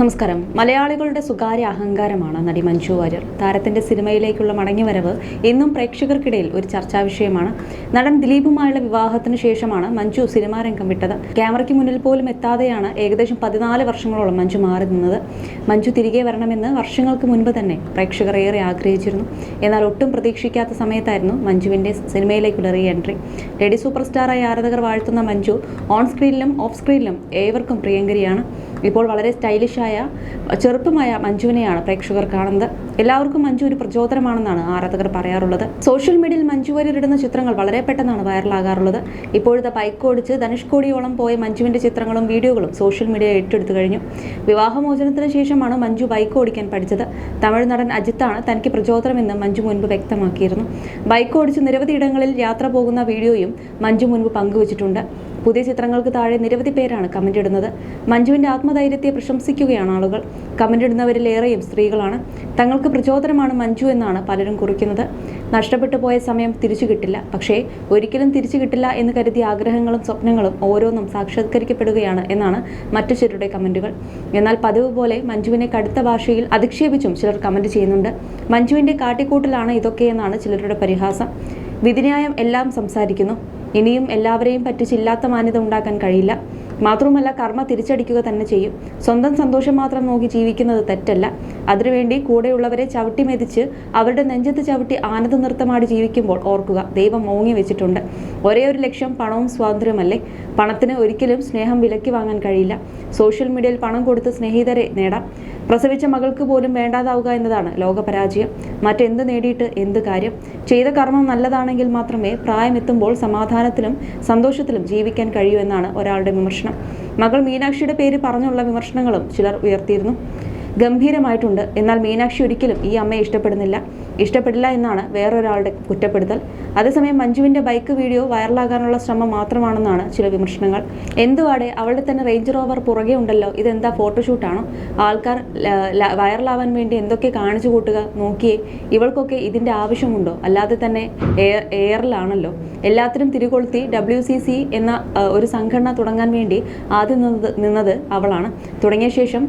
നമസ്കാരം. മലയാളികളുടെ സ്വകാര്യ അഹങ്കാരമാണ് നടി മഞ്ജു വാര്യർ. താരത്തിന്റെ സിനിമയിലേക്കുള്ള മടങ്ങിവരവ് എന്നും പ്രേക്ഷകർക്കിടയിൽ ഒരു ചർച്ചാ വിഷയമാണ്. നടൻ ദിലീപുമായുള്ള വിവാഹത്തിന് ശേഷമാണ് മഞ്ജു സിനിമാ രംഗം വിട്ടത്. ക്യാമറയ്ക്ക് മുന്നിൽ പോലും എത്താതെയാണ് ഏകദേശം പതിനാല് വർഷങ്ങളോളം മഞ്ജു മാറി നിന്നത്. മഞ്ജു തിരികെ വരണമെന്ന് വർഷങ്ങൾക്ക് മുൻപ് തന്നെ പ്രേക്ഷകർ ഏറെ ആഗ്രഹിച്ചിരുന്നു. എന്നാൽ ഒട്ടും പ്രതീക്ഷിക്കാത്ത സമയത്തായിരുന്നു മഞ്ജുവിന്റെ സിനിമയിലേക്കുള്ള റീ എൻട്രി ലേഡി സൂപ്പർ സ്റ്റാറായി ആരാധകർ വാഴ്ത്തുന്ന മഞ്ജു ഓൺ സ്ക്രീനിലും ഓഫ് സ്ക്രീനിലും ഏവർക്കും പ്രിയങ്കരിയാണ്. ഇപ്പോൾ വളരെ സ്റ്റൈലിഷായ ചെറുപ്പമായ മഞ്ജുവിനെയാണ് പ്രേക്ഷകർ കാണുന്നത്. എല്ലാവർക്കും മഞ്ജു ഒരു പ്രചോദനമാണെന്നാണ് ആരാധകർ പറയാറുള്ളത്. സോഷ്യൽ മീഡിയയിൽ മഞ്ജു വാര്യരിടുന്ന ചിത്രങ്ങൾ വളരെ പെട്ടെന്നാണ് വൈറലാകാറുള്ളത്. ഇപ്പോഴത്തെ ബൈക്ക് ഓടിച്ച് ധനുഷ്കോടിയോളം പോയ മഞ്ജുവിന്റെ ചിത്രങ്ങളും വീഡിയോകളും സോഷ്യൽ മീഡിയ ഏറ്റെടുത്തു കഴിഞ്ഞു. വിവാഹമോചനത്തിന് ശേഷമാണ് മഞ്ജു ബൈക്ക് ഓടിക്കാൻ പഠിച്ചത്. തമിഴ് നടൻ അജിത്താണ് തനിക്ക് പ്രചോദനമെന്ന് മഞ്ജു മുൻപ് വ്യക്തമാക്കിയിരുന്നു. ബൈക്ക് ഓടിച്ച് നിരവധി ഇടങ്ങളിൽ യാത്ര പോകുന്ന വീഡിയോയും മഞ്ജു മുൻപ് പങ്കുവച്ചിട്ടുണ്ട്. പുതിയ ചിത്രങ്ങൾക്ക് താഴെ നിരവധി പേരാണ് കമന്റ് ഇടുന്നത്. മഞ്ജുവിന്റെ ആത്മധൈര്യത്തെ പ്രശംസിക്കുകയാണ് ആളുകൾ. കമന്റ് ഇടുന്നവരിലേറെയും സ്ത്രീകളാണ്. തങ്ങൾക്ക് പ്രചോദനമാണ് മഞ്ജു എന്നാണ് പലരും കുറിക്കുന്നത്. നഷ്ടപ്പെട്ടു പോയ സമയം തിരിച്ചു കിട്ടില്ല. പക്ഷേ ഒരിക്കലും തിരിച്ചു കിട്ടില്ല എന്ന് കരുതിയ ആഗ്രഹങ്ങളും സ്വപ്നങ്ങളും ഓരോന്നും സാക്ഷാത്കരിക്കപ്പെടുകയാണ് എന്നാണ് മറ്റു ചിലരുടെ കമന്റുകൾ. എന്നാൽ പതിവ് പോലെ മഞ്ജുവിനെ കടുത്ത ഭാഷയിൽ അധിക്ഷേപിച്ചും ചിലർ കമന്റ് ചെയ്യുന്നുണ്ട്. മഞ്ജുവിന്റെ കാട്ടിക്കൂട്ടിലാണ് ഇതൊക്കെയെന്നാണ് ചിലരുടെ പരിഹാസം. വിധിന്യായം എല്ലാം സംസാരിക്കുന്നു. ഇനിയും എല്ലാവരെയും പറ്റിച്ചില്ലാത്ത മാന്യത ഉണ്ടാക്കാൻ കഴിയില്ല. മാത്രവുമല്ല കർമ്മ തിരിച്ചടിക്കുക തന്നെ ചെയ്യും. സ്വന്തം സന്തോഷം മാത്രം നോക്കി ജീവിക്കുന്നത് തെറ്റല്ല. അതിനുവേണ്ടി കൂടെയുള്ളവരെ ചവിട്ടി മെതിച്ച് അവരുടെ നെഞ്ചത്ത് ചവിട്ടി ആനന്ദ നൃത്തമാടി ജീവിക്കുമ്പോൾ ഓർക്കുക ദൈവം മോങ്ങി വെച്ചിട്ടുണ്ട്. ഒരേ ഒരു ലക്ഷ്യം പണവും സ്വാതന്ത്ര്യമല്ലേ? പണത്തിന് ഒരിക്കലും സ്നേഹം വിലക്കി വാങ്ങാൻ കഴിയില്ല. സോഷ്യൽ മീഡിയയിൽ പണം കൊടുത്ത് സ്നേഹിതരെ നേടാം. പ്രസവിച്ച മകൾക്ക് പോലും വേണ്ടാതാവുക എന്നതാണ് ലോകപരാജയം മറ്റെന്ത് നേടിയിട്ട് എന്ത് കാര്യം? ചെയ്ത കർമ്മം നല്ലതാണെങ്കിൽ മാത്രമേ പ്രായമെത്തുമ്പോൾ സമാധാനത്തിലും സന്തോഷത്തിലും ജീവിക്കാൻ കഴിയൂ എന്നാണ് ഒരാളുടെ വിമർശനം. മകൾ മീനാക്ഷിയുടെ പേര് പറഞ്ഞുള്ള വിമർശനങ്ങളും ചിലർ ഉയർത്തിയിരുന്നു. ഗംഭീരമായിട്ടുണ്ട്. എന്നാൽ മീനാക്ഷി ഒരിക്കലും ഈ അമ്മയെ ഇഷ്ടപ്പെടുന്നില്ല. ഇഷ്ടപ്പെടില്ല എന്നാണ് വേറൊരാളുടെ കുറ്റപ്പെടുത്തൽ. അതേസമയം മഞ്ജുവിന്റെ ബൈക്ക് വീഡിയോ വൈറലാകാനുള്ള ശ്രമം മാത്രമാണെന്നാണ് ചില വിമർശനങ്ങൾ. എന്തുവാടെ? അവളുടെ തന്നെ റേഞ്ച് റോവർ പുറകെ ഉണ്ടല്ലോ. ഇതെന്താ ഫോട്ടോഷൂട്ടാണോ? ആൾക്കാർ വൈറലാവാൻ വേണ്ടി എന്തൊക്കെ കാണിച്ചു കൂട്ടുക? നോക്കിയേ ഇവൾക്കൊക്കെ ഇതിന്റെ ആവശ്യമുണ്ടോ? അല്ലാതെ തന്നെ എയർ എയറിലാണല്ലോ. എല്ലാത്തിനും തിരികൊളുത്തി ഡബ്ല്യു സി സി എന്ന ഒരു സംഘടന തുടങ്ങാൻ വേണ്ടി ആദ്യം നിന്നത് അവളാണ്. തുടങ്ങിയ ശേഷം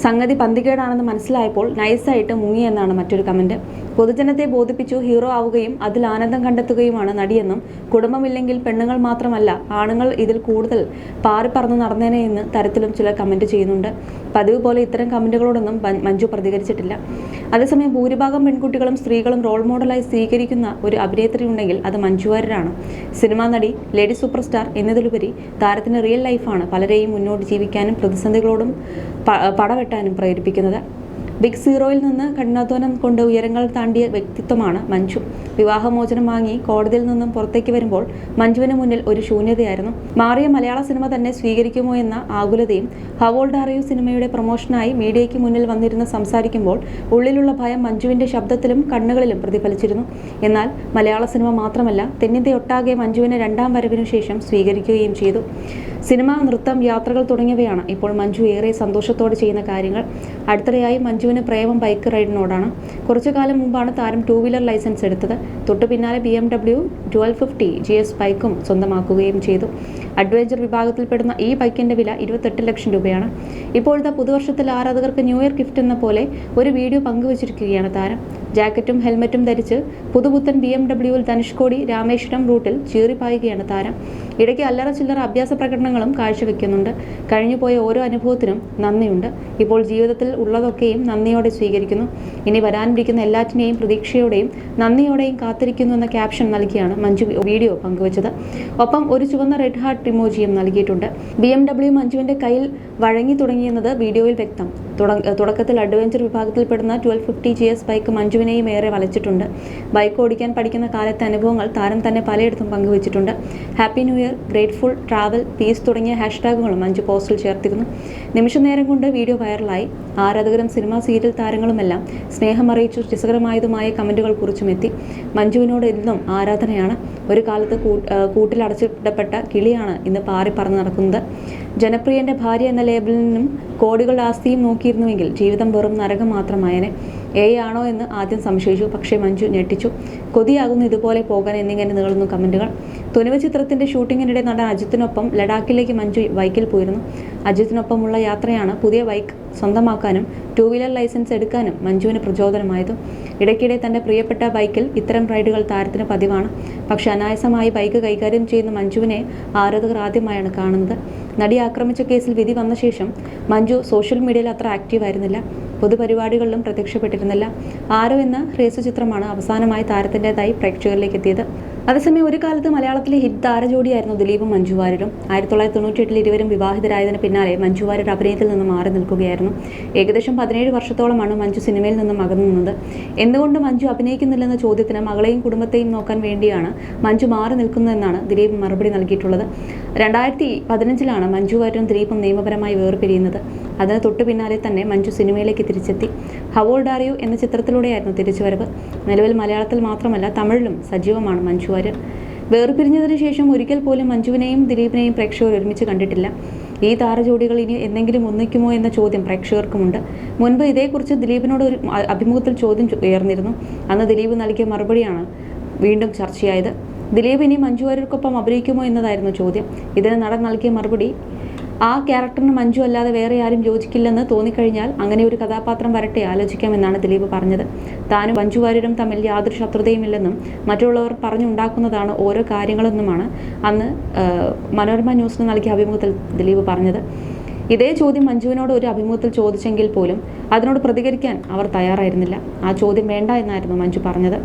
സംഗതി പന്തികേടാണെന്ന് മനസ്സിലായപ്പോൾ നൈസായിട്ട് മുങ്ങിയെന്നാണ് മറ്റൊരു കമന്റ് പൊതുജനത്തെ ബോധിപ്പിച്ചു ഹീറോ ആവുകയും അതിൽ ആനന്ദം കണ്ടെത്തുകയുമാണ് നടിയെന്നും കുടുംബമില്ലെങ്കിൽ പെണ്ണുങ്ങൾ മാത്രമല്ല ആണുങ്ങൾ ഇതിൽ കൂടുതൽ പാറിപ്പറന്ന് നടന്നേനെ എന്ന് തരത്തിലും ചിലർ കമന്റ് ചെയ്യുന്നുണ്ട്. പതിവ് പോലെ ഇത്തരം കമന്റുകളോടൊന്നും മഞ്ജു പ്രതികരിച്ചിട്ടില്ല. അതേസമയം ഭൂരിഭാഗം പെൺകുട്ടികളും സ്ത്രീകളും റോൾ മോഡലായി സ്വീകരിക്കുന്ന ഒരു അഭിനേത്രി ഉണ്ടെങ്കിൽ അത് മഞ്ജു വാര്യരാണ് സിനിമാ നടി ലേഡി സൂപ്പർ സ്റ്റാർ എന്നതിലുപരി താരത്തിന്റെ റിയൽ ലൈഫാണ് പലരെയും മുന്നോട്ട് ജീവിക്കാനും പ്രതിസന്ധികളോടും പ- പടവെട്ടാനും പ്രേരിപ്പിക്കുന്നത്. ബിഗ് സീറോയിൽ നിന്ന് കഠിനാധ്വാനം കൊണ്ട് ഉയരങ്ങൾ താണ്ടിയ വ്യക്തിത്വമാണ് മഞ്ജു. വിവാഹമോചനം വാങ്ങി കോടതിയിൽ നിന്നും പുറത്തേക്ക് വരുമ്പോൾ മഞ്ജുവിന് മുന്നിൽ ഒരു ശൂന്യതയായിരുന്നു. മാറിയ മലയാള സിനിമ തന്നെ സ്വീകരിക്കുമോ എന്ന ആകുലതയും ഹവോൾഡ് അറിയൂ സിനിമയുടെ പ്രൊമോഷനായി മീഡിയയ്ക്ക് മുന്നിൽ വന്നിരുന്ന് സംസാരിക്കുമ്പോൾ ഉള്ളിലുള്ള ഭയം മഞ്ജുവിന്റെ ശബ്ദത്തിലും കണ്ണുകളിലും പ്രതിഫലിച്ചിരുന്നു. എന്നാൽ മലയാള സിനിമ മാത്രമല്ല തെന്നിന്ത്യയൊട്ടാകെ മഞ്ജുവിനെ രണ്ടാം വരവിനു ശേഷം സ്വീകരിക്കുകയും ചെയ്തു. സിനിമ നൃത്തം യാത്രകൾ തുടങ്ങിയവയാണ് ഇപ്പോൾ മഞ്ജു ഏറെ സന്തോഷത്തോടെ ചെയ്യുന്ന കാര്യങ്ങൾ. അടുത്തിടെയായി മഞ്ജുവിന് പ്രേമം ബൈക്ക് റൈഡിനോടാണ് കുറച്ചു കാലം മുമ്പാണ് താരം ടൂ വീലർ ലൈസൻസ് എടുത്തത്. തൊട്ടു പിന്നാലെ B M W twelve fifty G S ബൈക്കും സ്വന്തമാക്കുകയും ചെയ്തു. അഡ്വഞ്ചർ വിഭാഗത്തിൽപ്പെടുന്ന ഈ ബൈക്കിന്റെ വില ഇരുപത്തെട്ട് ലക്ഷം രൂപയാണ്. ഇപ്പോഴത്തെ പുതുവർഷത്തിൽ ആരാധകർക്ക് ന്യൂ ഇയർ ഗിഫ്റ്റ് എന്ന പോലെ ഒരു വീഡിയോ പങ്കുവച്ചിരിക്കുകയാണ് താരം. ജാക്കറ്റും ഹെൽമറ്റും ധരിച്ച് പുതുപുത്തൻ ബി എം ഡബ്ല്യുവിൽ ധനുഷ്കോടി രാമേശ്വരം റൂട്ടിൽ ചീറിപ്പായുകയാണ് താരം. ഇടയ്ക്ക് അല്ലറ ചില്ലറ അഭ്യാസ പ്രകടനങ്ങളും കാഴ്ചവെക്കുന്നുണ്ട്. കഴിഞ്ഞുപോയ ഓരോ അനുഭവത്തിനും നന്ദിയുണ്ട്. ഇപ്പോൾ ജീവിതത്തിൽ ഉള്ളതൊക്കെയും നന്ദിയോടെ സ്വീകരിക്കുന്നു. ഇനി വരാനിരിക്കുന്ന എല്ലാറ്റിനെയും പ്രതീക്ഷയോടെയും നന്ദിയോടെയും കാത്തിരിക്കുന്നു എന്ന ക്യാപ്ഷൻ നൽകിയാണ് മഞ്ജു വീഡിയോ പങ്കുവച്ചത്. ഒപ്പം ഒരു ചുവന്ന റെഡ് ഹാർട്ട് ഇമോജിയും നൽകിയിട്ടുണ്ട്. ബി എം ഡബ്ല്യു മഞ്ജുവിന്റെ കയ്യിൽ വഴങ്ങി തുടങ്ങിയെന്നത് വീഡിയോയിൽ വ്യക്തം. തുടക്കത്തിൽ അഡ്വഞ്ചർ വിഭാഗത്തിൽപ്പെടുന്ന twelve fifty G S bike മഞ്ജുവിനെയും ഏറെ വലച്ചിട്ടുണ്ട്. ബൈക്ക് ഓടിക്കാൻ പഠിക്കുന്ന കാലത്തെ അനുഭവങ്ങൾ താരം തന്നെ പലയിടത്തും പങ്കുവച്ചിട്ടുണ്ട്. Happy new year grateful travel peace തുടങ്ങിയ ഹാഷ്ടാഗുകളും അഞ്ച് പോസ്റ്റിൽ ചേർത്തിരുന്നു. നിമിഷനേരം കൊണ്ട് വീഡിയോ വൈറലായി. ആരാധകരും സിനിമാ സീരിയൽ താരങ്ങളുമെല്ലാം സ്നേഹം അറിയിച്ചു രസകരമായതുമായ കമന്റുകൾ കുറിച്ചും എത്തി. മഞ്ജുവിനോട് എന്നും ആരാധനയാണ്. ഒരു കാലത്ത് കൂട്ടിലടച്ചിടപ്പെട്ട കിളിയാണ് ഇന്ന് പാറി പറന്ന് നടക്കുന്നത്. ജനപ്രിയന്റെ ഭാര്യ എന്ന ലേബലിൽ നിന്നും കോടികളുടെ ആസ്തിയും നോക്കിയിരുന്നുവെങ്കിൽ ജീവിതം വെറും നരകം മാത്രമായേനെ. എ ആണോ എന്ന് ആദ്യം സംശയിച്ചു. പക്ഷേ മഞ്ജു ഞെട്ടിച്ചു. കൊതിയാകുന്നു ഇതുപോലെ പോകാൻ എന്നിങ്ങനെ നീളുന്നു കമന്റുകൾ തുനിവ് ചിത്രത്തിന്റെ ഷൂട്ടിങ്ങിനിടെ നടൻ അജിത്തിനൊപ്പം ലഡാക്കിലേക്ക് മഞ്ജു ബൈക്കിൽ പോയിരുന്നു. അജിത്തിനൊപ്പമുള്ള യാത്രയാണ് പുതിയ ബൈക്ക് സ്വന്തമാക്കാനും ടൂ വീലർ ലൈസൻസ് എടുക്കാനും മഞ്ജുവിന് പ്രചോദനമായത്. ഇടയ്ക്കിടെ തന്റെ പ്രിയപ്പെട്ട ബൈക്കിൽ ഇത്തരം റൈഡുകൾ താരത്തിന് പതിവാണ്. പക്ഷെ അനായാസമായി ബൈക്ക് കൈകാര്യം ചെയ്യുന്ന മഞ്ജുവിനെ ആരാധകർ ആദ്യമായാണ് കാണുന്നത്. നടി ആക്രമിച്ച കേസിൽ വിധി വന്ന ശേഷം മഞ്ജു സോഷ്യൽ മീഡിയയിൽ അത്ര ആക്റ്റീവ് ആയിരുന്നില്ല. പൊതുപരിപാടികളിലും പ്രത്യക്ഷപ്പെട്ടിരുന്നില്ല. ആരോ എന്ന ഹ്രസ്വചിത്രമാണ് അവസാനമായി താരത്തിന്റെതായി പ്രേക്ഷകരിലേക്ക് എത്തിയത് അതേസമയം ഒരു കാലത്ത് മലയാളത്തിലെ ഹിറ്റ് താരജോഡിയായിരുന്നു ദിലീപും മഞ്ജു വാര്യരും ആയിരത്തി തൊള്ളായിരത്തി തൊണ്ണൂറ്റി എട്ടിൽ ഇരുവരും വിവാഹിതരായതിന് പിന്നാലെ മഞ്ജു വാര്യർ അഭിനയത്തിൽ നിന്ന് മാറി നിൽക്കുകയായിരുന്നു. ഏകദേശം പതിനേഴ് വർഷത്തോളമാണ് മഞ്ജു സിനിമയിൽ നിന്നും അകന്നു നിന്നത്. എന്തുകൊണ്ട് മഞ്ജു അഭിനയിക്കുന്നില്ലെന്ന ചോദ്യത്തിന് മകളെയും കുടുംബത്തെയും നോക്കാൻ വേണ്ടിയാണ് മഞ്ജു മാറി നിൽക്കുന്നതെന്നാണ് ദിലീപ് മറുപടി നൽകിയിട്ടുള്ളത്. രണ്ടായിരത്തി പതിനഞ്ചിലാണ് മഞ്ജു വാര്യരും ദിലീപും നിയമപരമായി വേർപിരിയുന്നത്. അതിന് തൊട്ടു പിന്നാലെ തന്നെ മഞ്ജു സിനിമയിലേക്ക് തിരിച്ചെത്തി. ഹവോൾ ഡാറിയോ എന്ന ചിത്രത്തിലൂടെയായിരുന്നു തിരിച്ചുവരവ്. നിലവിൽ മലയാളത്തിൽ മാത്രമല്ല തമിഴിലും സജീവമാണ് മഞ്ജു വാര്യർ വേർപിരിഞ്ഞതിനു ശേഷം ഒരിക്കൽ പോലും മഞ്ജുവിനെയും ദിലീപിനെയും പ്രേക്ഷകർ ഒരുമിച്ച് കണ്ടിട്ടില്ല. ഈ താരജോഡികൾ ഇനി എന്തെങ്കിലും ഒന്നിക്കുമോ എന്ന ചോദ്യം പ്രേക്ഷകർക്കുമുണ്ട്. മുൻപ് ഇതേക്കുറിച്ച് ദിലീപിനോട് ഒരു അഭിമുഖത്തിൽ ചോദ്യം ഉയർന്നിരുന്നു. അന്ന് ദിലീപ് നൽകിയ മറുപടിയാണ് വീണ്ടും ചർച്ചയായത്. ദിലീപ് ഇനി മഞ്ജു വാര്യർക്കൊപ്പം അഭിനയിക്കുമോ എന്നതായിരുന്നു ചോദ്യം. ഇതിന് നടൻ നൽകിയ മറുപടി ആ ക്യാരക്ടറിന് മഞ്ജു അല്ലാതെ വേറെ ആരും യോജിക്കില്ലെന്ന് തോന്നിക്കഴിഞ്ഞാൽ അങ്ങനെ ഒരു കഥാപാത്രം വരട്ടെ ആലോചിക്കാം എന്നാണ് ദിലീപ് പറഞ്ഞത്. താനും മഞ്ജു വാര്യരും തമ്മിൽ യാതൊരു ശത്രുതയുമില്ലെന്നും മറ്റുള്ളവർ പറഞ്ഞുണ്ടാക്കുന്നതാണ് ഓരോ കാര്യങ്ങളെന്നുമാണ് അന്ന് മനോരമ ന്യൂസിന് നൽകിയ അഭിമുഖത്തിൽ ദിലീപ് പറഞ്ഞത്. ഇതേ ചോദ്യം മഞ്ജുവിനോട് ഒരു അഭിമുഖത്തിൽ ചോദിച്ചെങ്കിൽ പോലും അതിനോട് പ്രതികരിക്കാൻ അവർ തയ്യാറായിരുന്നില്ല. ആ ചോദ്യം വേണ്ട എന്നായിരുന്നു മഞ്ജു പറഞ്ഞത്.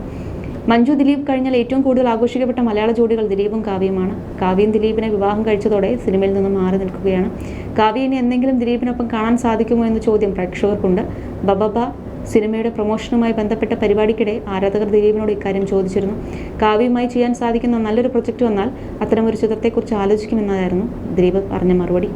മഞ്ജു ദിലീപ് കഴിഞ്ഞാൽ ഏറ്റവും കൂടുതൽ ആഘോഷിക്കപ്പെട്ട മലയാള ജോഡികൾ ദിലീപും കാവ്യയുമാണ്. കാവ്യയും ദിലീപിനെ വിവാഹം കഴിച്ചതോടെ സിനിമയിൽ നിന്നും മാറി നിൽക്കുകയാണ്. കാവ്യനെ എന്തെങ്കിലും ദിലീപിനൊപ്പം കാണാൻ സാധിക്കുമോ എന്ന ചോദ്യം പ്രേക്ഷകർക്കുണ്ട്. ബബബ സിനിമയുടെ പ്രൊമോഷനുമായി ബന്ധപ്പെട്ട പരിപാടിക്കിടെ ആരാധകർ ദിലീപിനോട് ഇക്കാര്യം ചോദിച്ചിരുന്നു. കാവ്യമായി ചെയ്യാൻ സാധിക്കുന്ന നല്ലൊരു പ്രൊജക്റ്റ് വന്നാൽ അത്തരമൊരു ചിത്രത്തെക്കുറിച്ച് ആലോചിക്കുമെന്നതായിരുന്നു ദിലീപ് പറഞ്ഞ മറുപടി.